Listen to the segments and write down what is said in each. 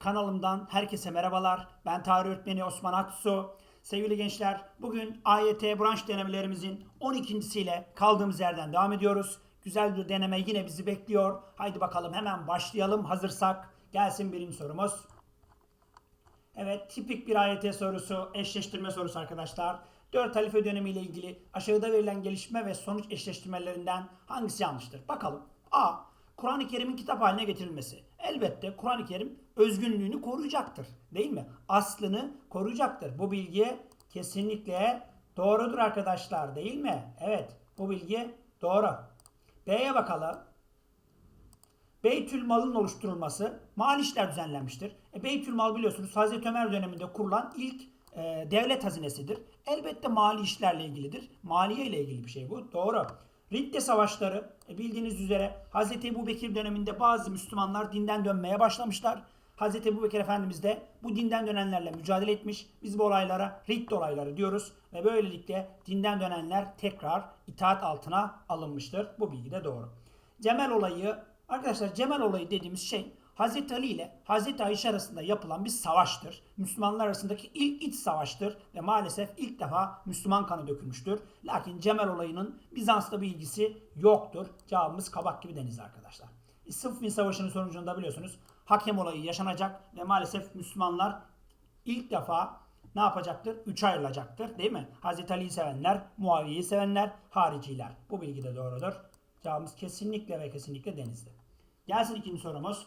Kanalımdan herkese merhabalar. Ben tarih öğretmeni Osman Aksu. Sevgili gençler, bugün AYT branş denemelerimizin 12.siyle kaldığımız yerden devam ediyoruz. Güzel bir deneme yine bizi bekliyor. Haydi bakalım hemen başlayalım hazırsak. Gelsin birinci sorumuz. Evet, tipik bir AYT sorusu, eşleştirme sorusu arkadaşlar. 4 halife dönemi ile ilgili aşağıda verilen gelişme ve sonuç eşleştirmelerinden hangisi yanlıştır? Bakalım. A. Kur'an-ı Kerim'in kitap haline getirilmesi. Elbette Kur'an-ı Kerim özgünlüğünü koruyacaktır. Değil mi? Aslını koruyacaktır. Bu bilgi kesinlikle doğrudur arkadaşlar değil mi? Evet, bu bilgi doğru. B'ye bakalım. Beytül Mal'ın oluşturulması mal işler düzenlenmiştir. E, Beytül Mal biliyorsunuz Hazreti Ömer döneminde kurulan ilk e, devlet hazinesidir. Elbette mali işlerle ilgilidir. Maliye ile ilgili bir şey bu. Doğru. Ridde savaşları e, bildiğiniz üzere Hazreti Ebu Bekir döneminde bazı Müslümanlar dinden dönmeye başlamışlar. Hazreti Ebu Bekir Efendimiz de bu dinden dönenlerle mücadele etmiş. Biz bu olaylara Ridde olayları diyoruz. Ve böylelikle dinden dönenler tekrar itaat altına alınmıştır. Bu bilgi de doğru. Cemel olayı Arkadaşlar Cemel olayı dediğimiz şey Hazreti Ali ile Hazreti Ayşe arasında yapılan bir savaştır. Müslümanlar arasındaki ilk iç savaştır ve maalesef ilk defa Müslüman kanı dökülmüştür. Lakin Cemel olayının Bizans'ta bir ilgisi yoktur. Cevabımız kabak gibi deniz arkadaşlar. E, Sıffin Savaşı'nın sonucunda biliyorsunuz hakem olayı yaşanacak ve maalesef Müslümanlar ilk defa ne yapacaktır? Üç ayrılacaktır değil mi? Hazreti Ali'yi sevenler, Muaviye'yi sevenler, hariciler. Bu bilgi de doğrudur. Cevabımız kesinlikle ve kesinlikle denizli. Gelsin ikinci sorumuz.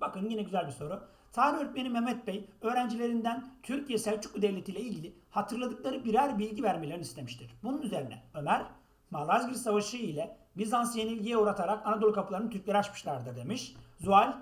Bakın yine güzel bir soru. Tarih öğretmeni Mehmet Bey öğrencilerinden Türkiye Selçuklu Devleti ile ilgili hatırladıkları birer bilgi vermelerini istemiştir. Bunun üzerine Ömer, Malazgirt Savaşı ile Bizans'ı yenilgiye uğratarak Anadolu kapılarını Türklere açmışlardır demiş. Zuhal,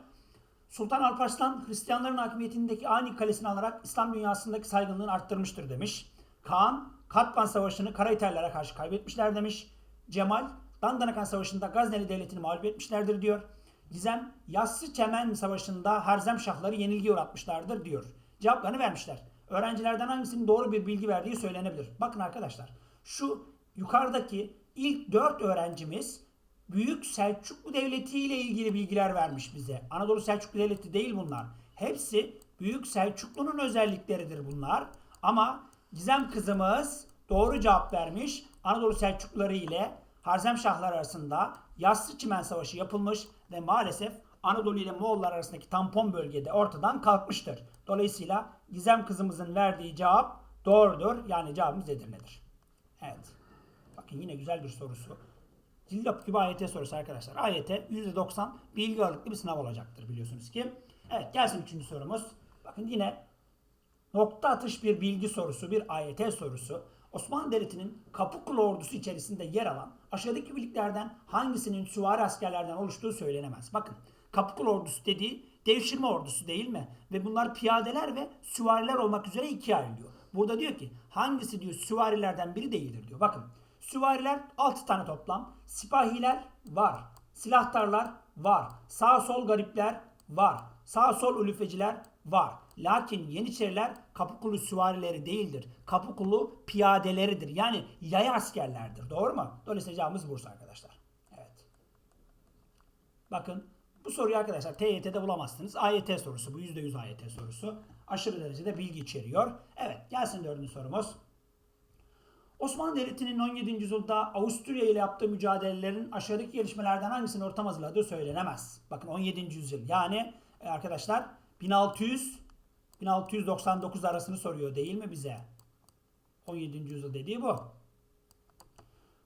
Sultan Alparslan Hristiyanların hakimiyetindeki Ani Kalesi'ni alarak İslam dünyasındaki saygınlığını arttırmıştır demiş. Kaan, Katban Savaşı'nı Kara İtalyanlara karşı kaybetmişler demiş. Cemal, Dandanakan Savaşı'nda Gazneli Devleti'ni mağlup etmişlerdir diyor. Gizem, Yassı Çemen Savaşı'nda Harzem Şahları yenilgiye uğratmışlardır diyor. Cevaplarını vermişler. Öğrencilerden hangisinin doğru bir bilgi verdiği söylenebilir. Bakın arkadaşlar, şu yukarıdaki ilk dört öğrencimiz Büyük Selçuklu Devleti ile ilgili bilgiler vermiş bize. Anadolu Selçuklu Devleti değil bunlar. Hepsi Büyük Selçuklu'nun özellikleridir bunlar. Ama Gizem kızımız doğru cevap vermiş. Anadolu Selçukluları ile Harzem Şahlar arasında Yassı Çimen Savaşı yapılmış ve maalesef Anadolu ile Moğollar arasındaki tampon bölgede ortadan kalkmıştır. Dolayısıyla Gizem kızımızın verdiği cevap doğrudur. Yani cevabımız Edirne'dir. Evet. Bakın yine güzel bir sorusu. Cillop gibi AYT sorusu arkadaşlar. AYT %90 bilgi ağırlıklı bir sınav olacaktır biliyorsunuz ki. Evet gelsin üçüncü sorumuz. Bakın yine nokta atış bir bilgi sorusu, bir AYT sorusu. Osmanlı Devleti'nin Kapıkulu ordusu içerisinde yer alan aşağıdaki birliklerden hangisinin süvari askerlerden oluştuğu söylenemez. Bakın Kapıkulu ordusu dediği devşirme ordusu değil mi? Ve bunlar piyadeler ve süvariler olmak üzere ikiye ayrılıyor. Burada diyor ki hangisi diyor süvarilerden biri değildir diyor. Bakın süvariler 6 tane toplam. Sipahiler var. Silahtarlar var. Sağ sol garipler var. Sağ sol ulufeciler var. Lakin Yeniçeriler Kapıkulu süvarileri değildir. Kapıkulu piyadeleridir. Yani yaya askerlerdir. Doğru mu? Dolayısıyla cevabımız Bursa arkadaşlar. Evet. Bakın bu soruyu arkadaşlar TYT'de bulamazsınız. AYT sorusu bu. %100 AYT sorusu. Aşırı derecede bilgi içeriyor. Evet gelsin dördüncü sorumuz. Osmanlı Devleti'nin 17. yüzyılda Avusturya ile yaptığı mücadelelerin aşağıdaki gelişmelerden hangisini ortam hazırladığı söylenemez. Bakın 17. yüzyıl yani e, arkadaşlar 1600 1699 arasını soruyor değil mi bize? 17. yüzyıl dediği bu.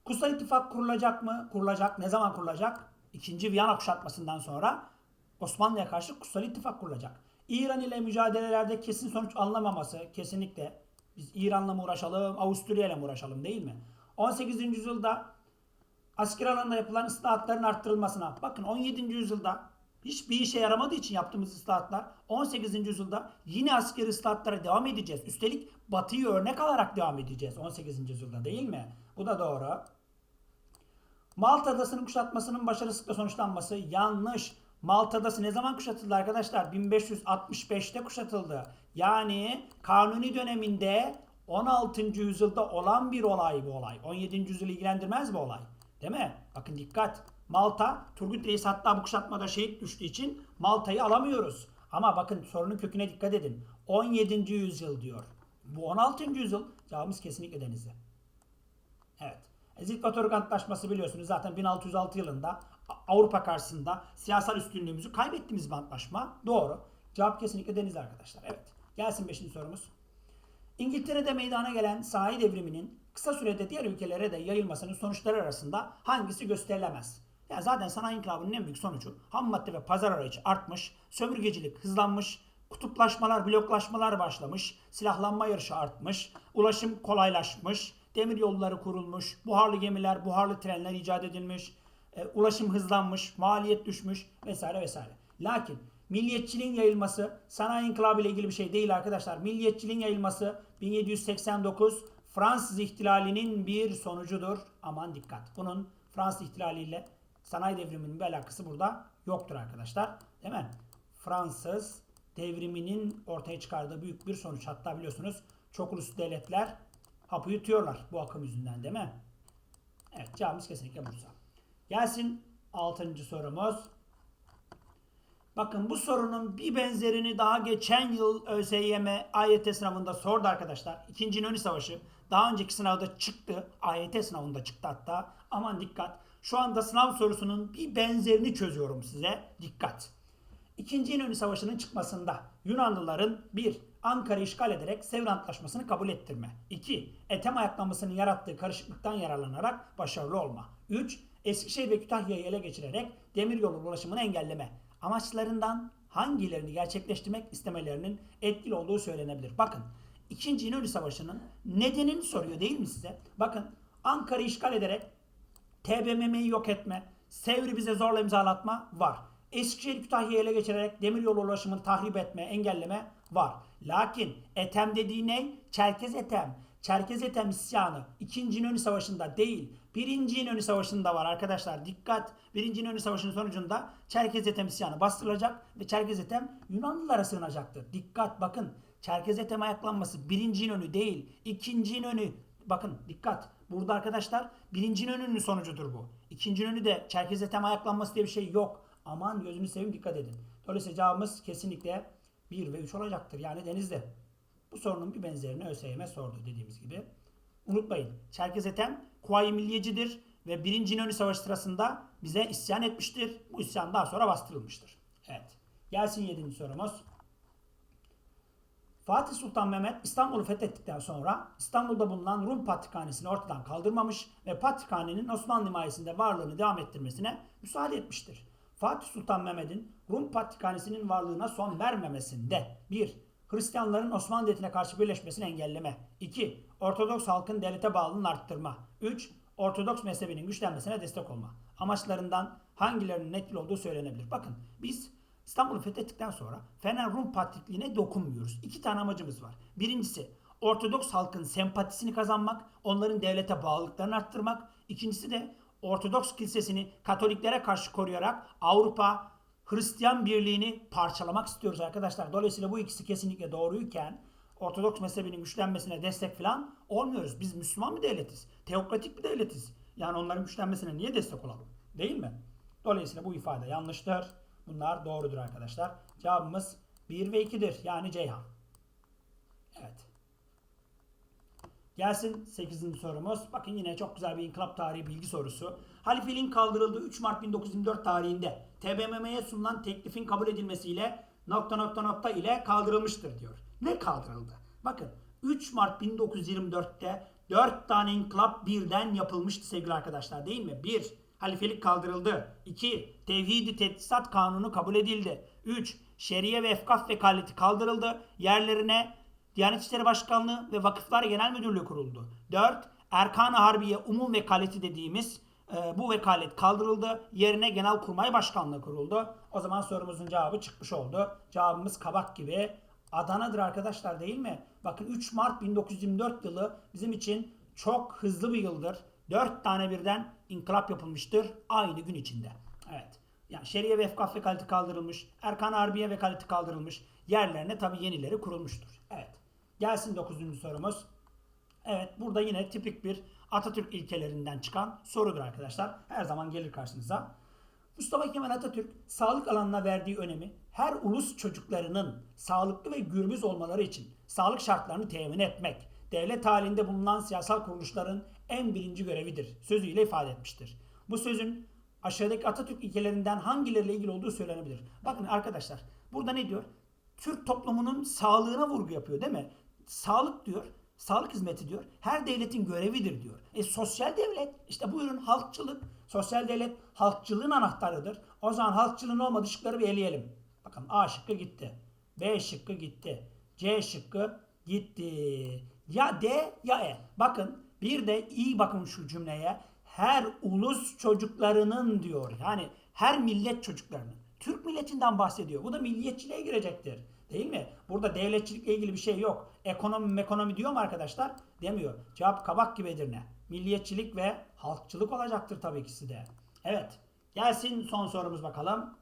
Kutsal İttifak kurulacak mı? Kurulacak. Ne zaman kurulacak? İkinci Viyana kuşatmasından sonra Osmanlı'ya karşı Kutsal İttifak kurulacak. İran ile mücadelelerde kesin sonuç alınamaması kesinlikle biz İran'la mı uğraşalım, Avusturya ile mi uğraşalım değil mi? 18. yüzyılda asker alanında yapılan ıslahatların arttırılmasına. Bakın 17. yüzyılda hiçbir işe yaramadığı için yaptığımız ıslahatlar 18. yüzyılda yine askeri ıslahatlara devam edeceğiz. Üstelik Batı'yı örnek alarak devam edeceğiz 18. yüzyılda değil mi? Bu da doğru. Malta Adası'nın kuşatmasının başarısızlıkla sonuçlanması yanlış. Malta Adası ne zaman kuşatıldı arkadaşlar? 1565'te kuşatıldı. Yani Kanuni döneminde 16. yüzyılda olan bir olay bu olay. 17. yüzyılı ilgilendirmez bu olay. Değil mi? Bakın dikkat. Malta, Turgut Reis hatta bu kuşatmada şehit düştüğü için Malta'yı alamıyoruz. Ama bakın sorunun köküne dikkat edin. 17. yüzyıl diyor. Bu 16. yüzyıl cevabımız kesinlikle Denizli. Evet. Zilpatoruk Antlaşması biliyorsunuz zaten 1606 yılında Avrupa karşısında siyasal üstünlüğümüzü kaybettiğimiz bir antlaşma. Doğru. Cevap kesinlikle Denizli arkadaşlar. Evet. Gelsin 5. sorumuz. İngiltere'de meydana gelen sanayi devriminin kısa sürede diğer ülkelere de yayılmasının sonuçları arasında hangisi gösterilemez? Ya zaten sanayi inkılabının en büyük sonucu ham madde ve pazar arayışı artmış, sömürgecilik hızlanmış, kutuplaşmalar, bloklaşmalar başlamış, silahlanma yarışı artmış, ulaşım kolaylaşmış, demir yolları kurulmuş, buharlı gemiler, buharlı trenler icat edilmiş, e, ulaşım hızlanmış, maliyet düşmüş vesaire vesaire. Lakin milliyetçiliğin yayılması sanayi inkılabı ile ilgili bir şey değil arkadaşlar. Milliyetçiliğin yayılması 1789 Fransız ihtilalinin bir sonucudur. Aman dikkat. Bunun Fransız ihtilaliyle sanayi devriminin bir alakası burada yoktur arkadaşlar. Değil mi? Fransız devriminin ortaya çıkardığı büyük bir sonuç. Hatta biliyorsunuz çok uluslu devletler hapı yutuyorlar bu akım yüzünden değil mi? Evet cevabımız kesinlikle Bursa. Gelsin 6. sorumuz. Bakın bu sorunun bir benzerini daha geçen yıl ÖSYM AYT sınavında sordu arkadaşlar. İkinci İnönü Savaşı daha önceki sınavda çıktı. AYT sınavında çıktı hatta. Aman dikkat. Şu anda sınav sorusunun bir benzerini çözüyorum size. Dikkat. İkinci İnönü Savaşı'nın çıkmasında Yunanlıların 1. Ankara'yı işgal ederek Sevr Antlaşması'nı kabul ettirme. 2. Etem ayaklanmasının yarattığı karışıklıktan yararlanarak başarılı olma. 3. Eskişehir ve Kütahya'yı ele geçirerek demiryolu ulaşımını engelleme. Amaçlarından hangilerini gerçekleştirmek istemelerinin etkili olduğu söylenebilir. Bakın İkinci İnönü Savaşı'nın nedenini soruyor değil mi size? Bakın Ankara'yı işgal ederek TBMM'yi yok etme, Sevr'i bize zorla imzalatma var. Eskişehir Kütahya'yı ele geçirerek demiryolu ulaşımını tahrip etme, engelleme var. Lakin Etem dediği ne? Çerkez Etem. Çerkez Etem isyanı 2. İnönü Savaşı'nda değil, 1. İnönü Savaşı'nda var arkadaşlar. Dikkat! 1. İnönü Savaşı'nın sonucunda Çerkez Etem isyanı bastırılacak ve Çerkez Etem Yunanlılara sığınacaktır. Dikkat bakın. Çerkez Etem ayaklanması 1. İnönü değil, 2. İnönü. Bakın dikkat. Burada arkadaşlar 1. İnönü'nün sonucudur bu. 2. İnönü de Çerkez Etem ayaklanması diye bir şey yok. Aman gözünü seveyim dikkat edin. Dolayısıyla cevabımız kesinlikle 1 ve 3 olacaktır. Yani denizde. Bu sorunun bir benzerini ÖSYM sordu dediğimiz gibi. Unutmayın. Çerkez Etem Kuvayi Milliyecidir ve 1. İnönü Savaşı sırasında bize isyan etmiştir. Bu isyan daha sonra bastırılmıştır. Evet. Gelsin 7. sorumuz. Fatih Sultan Mehmet İstanbul'u fethettikten sonra İstanbul'da bulunan Rum Patrikhanesi'ni ortadan kaldırmamış ve Patrikhanenin Osmanlı himayesinde varlığını devam ettirmesine müsaade etmiştir. Fatih Sultan Mehmet'in Rum Patrikhanesi'nin varlığına son vermemesinde 1. Hristiyanların Osmanlı Devleti'ne karşı birleşmesini engelleme. 2. Ortodoks halkın devlete bağlılığını arttırma. 3. Ortodoks mezhebinin güçlenmesine destek olma. Amaçlarından hangilerinin etkili olduğu söylenebilir. Bakın biz İstanbul'u fethettikten sonra Fener Rum Patrikliğine dokunmuyoruz. İki tane amacımız var. Birincisi Ortodoks halkın sempatisini kazanmak, onların devlete bağlılıklarını arttırmak. İkincisi de Ortodoks kilisesini Katoliklere karşı koruyarak Avrupa Hristiyan birliğini parçalamak istiyoruz arkadaşlar. Dolayısıyla bu ikisi kesinlikle doğruyken Ortodoks mezhebinin güçlenmesine destek falan olmuyoruz. Biz Müslüman bir devletiz. Teokratik bir devletiz. Yani onların güçlenmesine niye destek olalım? Değil mi? Dolayısıyla bu ifade yanlıştır. Bunlar doğrudur arkadaşlar. Cevabımız 1 ve 2'dir. Yani Ceyhan. Evet. Gelsin 8. sorumuz. Bakın yine çok güzel bir inkılap tarihi bilgi sorusu. Halifeliğin kaldırıldığı 3 Mart 1924 tarihinde TBMM'ye sunulan teklifin kabul edilmesiyle nokta nokta nokta ile kaldırılmıştır diyor. Ne kaldırıldı? Bakın 3 Mart 1924'te 4 tane inkılap birden yapılmıştı sevgili arkadaşlar değil mi? 1. Halifelik kaldırıldı. 2. Tevhidi Tedrisat Kanunu kabul edildi. 3. Şeriye ve Efkaf Vekaleti kaldırıldı. Yerlerine Diyanet İşleri Başkanlığı ve Vakıflar Genel Müdürlüğü kuruldu. 4. Erkan-ı Harbiye Umum Vekaleti dediğimiz e, bu vekalet kaldırıldı. Yerine Genelkurmay Başkanlığı kuruldu. O zaman sorumuzun cevabı çıkmış oldu. Cevabımız kabak gibi Adana'dır arkadaşlar değil mi? Bakın 3 Mart 1924 yılı bizim için çok hızlı bir yıldır. 4 tane birden inkılap yapılmıştır aynı gün içinde. Evet. Yani Şeriye ve Efkaf vekaleti kaldırılmış. Erkan Harbiye vekaleti kaldırılmış. Yerlerine tabi yenileri kurulmuştur. Evet. Gelsin 9. sorumuz. Evet burada yine tipik bir Atatürk ilkelerinden çıkan sorudur arkadaşlar. Her zaman gelir karşınıza. Mustafa Kemal Atatürk sağlık alanına verdiği önemi her ulus çocuklarının sağlıklı ve gürbüz olmaları için sağlık şartlarını temin etmek, devlet halinde bulunan siyasal kuruluşların en birinci görevidir sözüyle ifade etmiştir. Bu sözün aşağıdaki Atatürk ilkelerinden hangileriyle ilgili olduğu söylenebilir. Bakın arkadaşlar burada ne diyor? Türk toplumunun sağlığına vurgu yapıyor değil mi? Sağlık diyor, sağlık hizmeti diyor. Her devletin görevidir diyor. E sosyal devlet işte buyurun halkçılık. Sosyal devlet halkçılığın anahtarıdır. O zaman halkçılığın olmadığı şıkları bir eleyelim. Bakın A şıkkı gitti. B şıkkı gitti. C şıkkı gitti. Ya D ya E. Bakın bir de iyi bakın şu cümleye. Her ulus çocuklarının diyor. Yani her millet çocuklarının. Türk milletinden bahsediyor. Bu da milliyetçiliğe girecektir. Değil mi? Burada devletçilikle ilgili bir şey yok. Ekonomi ekonomi diyor mu arkadaşlar? Demiyor. Cevap kabak gibi Edirne. Milliyetçilik ve halkçılık olacaktır tabii ikisi de. Evet. Gelsin son sorumuz bakalım.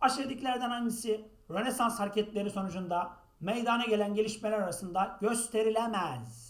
Aşağıdakilerden hangisi Rönesans hareketleri sonucunda meydana gelen gelişmeler arasında gösterilemez?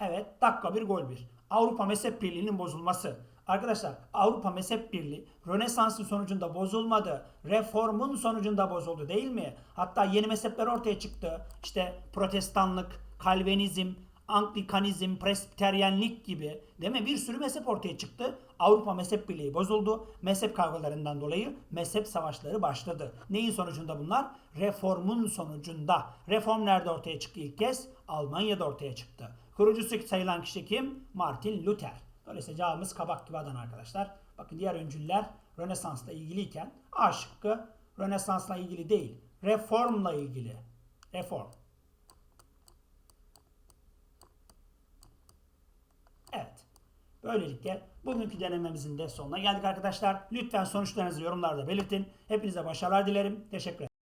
Evet, dakika bir gol bir. Avrupa mezhep birliğinin bozulması. Arkadaşlar Avrupa mezhep birliği Rönesans'ın sonucunda bozulmadı. Reformun sonucunda bozuldu değil mi? Hatta yeni mezhepler ortaya çıktı. İşte protestanlık, kalvinizm, Anglikanizm, Presbiteryenlik gibi değil mi? Bir sürü mezhep ortaya çıktı. Avrupa mezhep birliği bozuldu. Mezhep kavgalarından dolayı mezhep savaşları başladı. Neyin sonucunda bunlar? Reformun sonucunda. Reform nerede ortaya çıktı ilk kez? Almanya'da ortaya çıktı. Kurucusu sayılan kişi kim? Martin Luther. Dolayısıyla cevabımız kabak gibi Adana arkadaşlar. Bakın diğer öncüller Rönesans'la ilgiliyken A şıkkı Rönesans'la ilgili değil. Reformla ilgili. Reform. Evet. Böylelikle bugünkü denememizin de sonuna geldik arkadaşlar. Lütfen sonuçlarınızı yorumlarda belirtin. Hepinize başarılar dilerim. Teşekkür ederim.